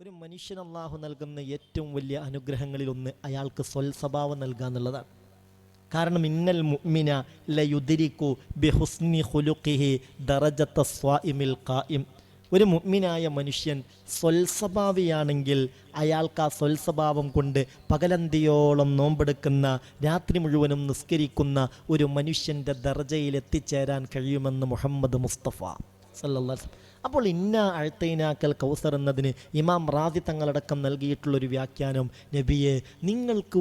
ഒരു മനുഷ്യൻ അള്ളാഹു നൽകുന്ന ഏറ്റവും വലിയ അനുഗ്രഹങ്ങളിൽ ഒന്ന് അയാൾക്ക് സ്വൽ സ്വഭാവം നൽകുക എന്നുള്ളതാണ്. കാരണം ഇന്നൽ മുഅ്മിന ലയുദ്രിക്കു ബിഹുസ്നി ഖുലുഖിഹി ദറജത്ത സ്വാഇമിൽ ഖായിം ഒരു മുഗ്മിനായ മനുഷ്യൻ സ്വൽസ്വഭാവിയാണെങ്കിൽ അയാൾക്ക് ആ സ്വൽസ്വഭാവം കൊണ്ട് പകലന്തിയോളം നോമ്പെടുക്കുന്ന രാത്രി മുഴുവനും നിസ്കരിക്കുന്ന ഒരു മനുഷ്യന്റെ ദർജയിൽ എത്തിച്ചേരാൻ കഴിയുമെന്ന് മുഹമ്മദ് മുസ്തഫ വസല്ലം. അപ്പോൾ ഇന്ന അഴ്ത്തൈനാക്കൽ കൗസർ എന്നതിന് ഇമാം റാദി തങ്ങളടക്കം നൽകിയിട്ടുള്ളൊരു വ്യാഖ്യാനം നബിയെ നിങ്ങൾക്ക്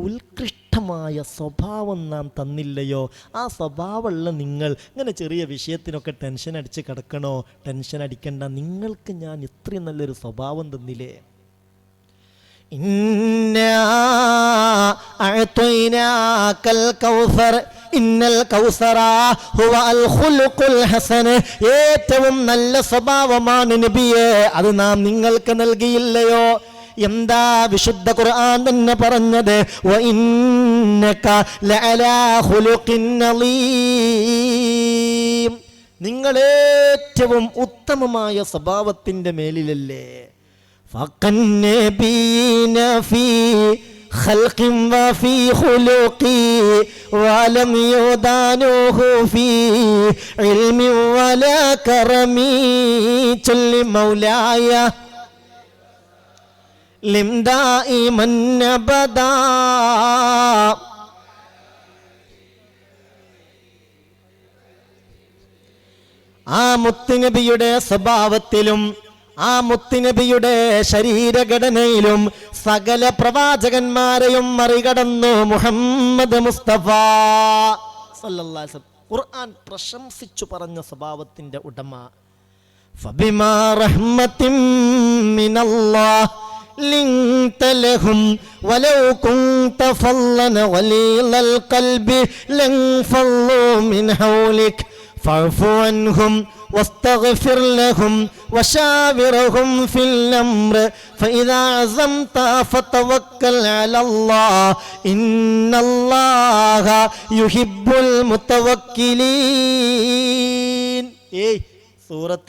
ശ്രേഷ്ഠമായ സ്വഭാവം നാം തന്നില്ലയോ? ആ സ്വഭാവമുള്ള നിങ്ങൾ ഇങ്ങനെ ചെറിയ വിഷയത്തിനൊക്കെ ടെൻഷൻ അടിച്ച് കിടക്കണോ? ടെൻഷൻ അടിക്കണ്ട. നിങ്ങൾക്ക് ഞാൻ ഇത്രയും നല്ലൊരു സ്വഭാവം തന്നില്ലേ? ഇന്നൽ കൗസറ ഏറ്റവും നല്ല സ്വഭാവമാണ് നബിയെ. അത് നാം നിങ്ങൾക്ക് നൽകിയില്ലയോ? എന്താ വിശുദ്ധ ഖുർആൻ തന്നെ പറഞ്ഞത് വ ഇന്നക ലഅലാ ഖുലുഖിൻ അളീം നിങ്ങൾ ഏറ്റവും ഉത്തമമായ സ്വഭാവത്തിന്റെ മേലിലല്ലേ فقنبين في خلق وفي خلق ولم يدانوه في علم ولا كرم جل مولاي لم دائما ابدا ആ മുത്തുനബിയുടെ സ്വഭാവത്തിലും ആ മുത്തുനബിയുടെ ശരീരഘടനയിലും സകല പ്രവാചകന്മാരെയും മറികടന്നു മുഹമ്മദ് മുസ്തഫ സല്ലല്ലാഹു അലൈഹി വസല്ലം. ഖുർആൻ പ്രശംസിച്ചു പറഞ്ഞ സ്വഭാവത്തിന്റെ ഉടമ فبما رحمة من الله لنت لهم ولو كنت فظا غليظ القلب لانفضوا من حولك فاعف عنهم واستغفر لهم وشاورهم في الأمر فإذا عزمت فتوكل على الله إن الله يحب المتوكلين إيه سورة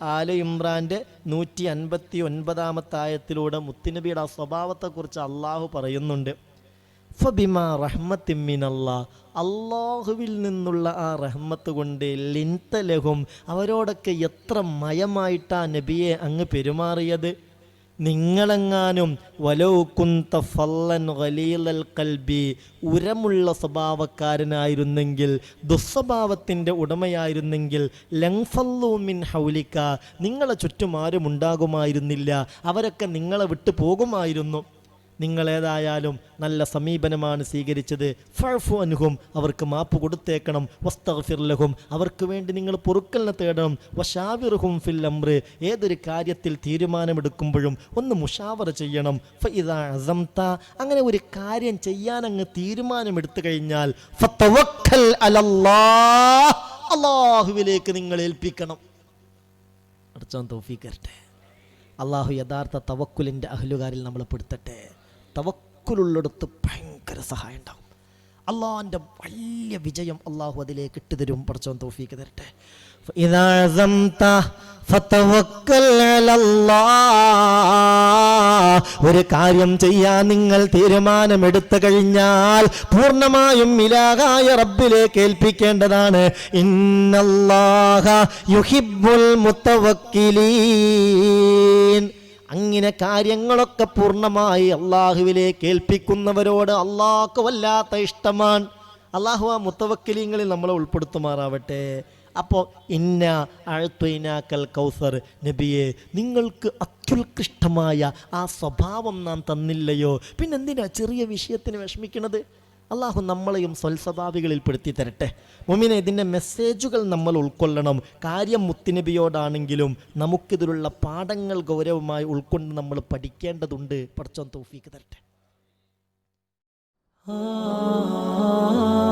ആല ഇമ്രാന്റെ നൂറ്റി അൻപത്തി ഒൻപതാമത്തെ ആയത്തിലൂടെ മുത്തുനബിയുടെ ആ സ്വഭാവത്തെക്കുറിച്ച് അള്ളാഹു പറയുന്നുണ്ട്. ഫബിമ റഹ്മത്തിമ്മിനല്ലാ അള്ളാഹുവിൽ നിന്നുള്ള ആ റഹ്മത്ത് കൊണ്ട് ലിൻതലഹും അവരോടൊക്കെ എത്ര മയമായിട്ടാ നബിയെ അങ്ങ് പെരുമാറിയത്. നിങ്ങളെങ്ങാനും വലൗകുന്ത ഫല്ലൻ വലീലൽ കൽബി ഉരമുള്ള സ്വഭാവക്കാരനായിരുന്നെങ്കിൽ ദുസ്വഭാവത്തിന്റെ ഉടമയായിരുന്നെങ്കിൽ ലങ്ഫല്ലൂമിൻ ഹൗലിക്ക നിങ്ങളെ ചുറ്റും ആരും ഉണ്ടാകുമായിരുന്നില്ല അവരൊക്കെ നിങ്ങളെ വിട്ടു പോകുമായിരുന്നു നിങ്ങളേതായാലും നല്ല സമീപനമാണ് സ്വീകരിച്ചത്. ഫർഫു അനുഹും അവർക്ക് മാപ്പ് കൊടുത്തേക്കണം. വസ്തഫിർലഹും അവർക്ക് വേണ്ടി നിങ്ങൾ പൊറുക്കലിനെ തേടണം. വഷാവിറുഹും ഫിൽ അമ്ര് ഏതൊരു കാര്യത്തിൽ തീരുമാനമെടുക്കുമ്പോഴും ഒന്ന് മുഷാവറ ചെയ്യണം. ഫൈദ അസംത അങ്ങനെ ഒരു കാര്യം ചെയ്യാൻ അങ്ങ് തീരുമാനമെടുത്തു കഴിഞ്ഞാൽ അള്ളാഹുവിലേക്ക് നിങ്ങൾ ഏൽപ്പിക്കണം. അടച്ചോൻ തൗഫീഖ് തരട്ടെ. അള്ളാഹു യഥാർത്ഥ തവക്കുലിന്റെ അഹലുകാരിൽ നമ്മൾ പെടുത്തട്ടെ. തവക്കുലുള്ളിടത്ത് ഭയങ്കര സഹായം ഉണ്ടാകും. അള്ളാഹിന്റെ വലിയ വിജയം അള്ളാഹു അതിലേക്ക് ഇട്ടുതരും പറച്ചോൻ തോഫീക്ക് തരട്ടെ. ഒരു കാര്യം ചെയ്യാൻ നിങ്ങൾ തീരുമാനമെടുത്തു കഴിഞ്ഞാൽ പൂർണമായും ഇലാകായ റബ്ബിലേക്ക് ഏൽപ്പിക്കേണ്ടതാണ്. ഇന്നല്ലാഹ യുഹിബുൽ മുത്തവക്കിലീൻ. അങ്ങനെ കാര്യങ്ങളൊക്കെ പൂർണമായി അള്ളാഹുവിലേക്ക് ഏൽപ്പിക്കുന്നവരോട് അള്ളാഹ്ക്ക് വല്ലാത്ത ഇഷ്ടമാണ്. അള്ളാഹു ആ മുത്തവക്കിലിങ്ങളിൽ നമ്മളെ ഉൾപ്പെടുത്തുമാറാവട്ടെ. അപ്പോൾ ഇന്ന അഴുത്വൈനാക്കൽ കൗസർ നബിയെ നിങ്ങൾക്ക് അത്യുത്കൃഷ്ടമായ ആ സ്വഭാവം നാം തന്നില്ലയോ? പിന്നെന്തിനാ ചെറിയ വിഷയത്തിന് വിഷമിക്കണത്? അള്ളാഹു നമ്മളെയും സ്വൽസ്വഭാവികളിൽ പെടുത്തി തരട്ടെ മുമിനെ ഇതിന്റെ മെസ്സേജുകൾ നമ്മൾ ഉൾക്കൊള്ളണം. കാര്യം മുത്തുനബിയോടാണെങ്കിലും നമുക്കിതിലുള്ള പാഠങ്ങൾ ഗൗരവമായി ഉൾക്കൊണ്ട് നമ്മൾ പഠിക്കേണ്ടതുണ്ട്. പഠിച്ചോൻ തോഫീക്ക് തരട്ടെ. ah